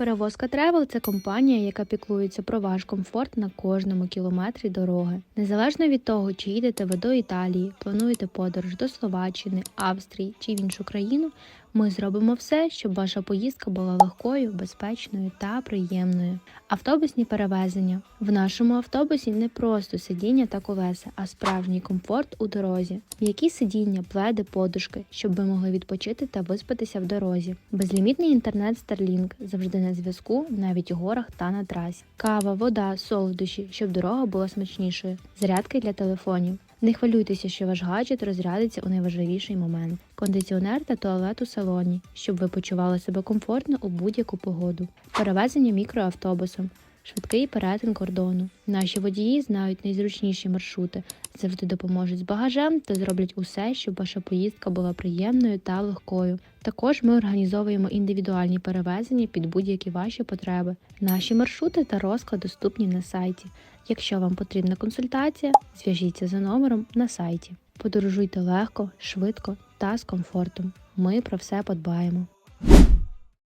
Перевозка Тревел це компанія, яка піклується про ваш комфорт на кожному кілометрі дороги. Незалежно від того, чи їдете ви до Італії, плануєте подорож до Словаччини, Австрії чи в іншу країну, ми зробимо все, щоб ваша поїздка була легкою, безпечною та приємною. Автобусні перевезення в нашому автобусі не просто сидіння та колеса, а справжній комфорт у дорозі. М'які сидіння, пледи, подушки, щоб ви могли відпочити та виспатися в дорозі. Безлімітний інтернет Starlink завжди на зв'язку, навіть у горах та на трасі. Кава, вода, солодощі, щоб дорога була смачнішою. Зарядки для телефонів. Не хвилюйтеся, що ваш гаджет розрядиться у найважливіший момент. Кондиціонер та туалет у салоні, щоб ви почували себе комфортно у будь-яку погоду. Перевезення мікроавтобусом. Швидкий перетин кордону. Наші водії знають найзручніші маршрути, завжди допоможуть з багажем та зроблять усе, щоб ваша поїздка була приємною та легкою. Також ми організовуємо індивідуальні перевезення під будь-які ваші потреби. Наші маршрути та розклад доступні на сайті. Якщо вам потрібна консультація, зв'яжіться за номером на сайті. Подорожуйте легко, швидко та з комфортом. Ми про все подбаємо.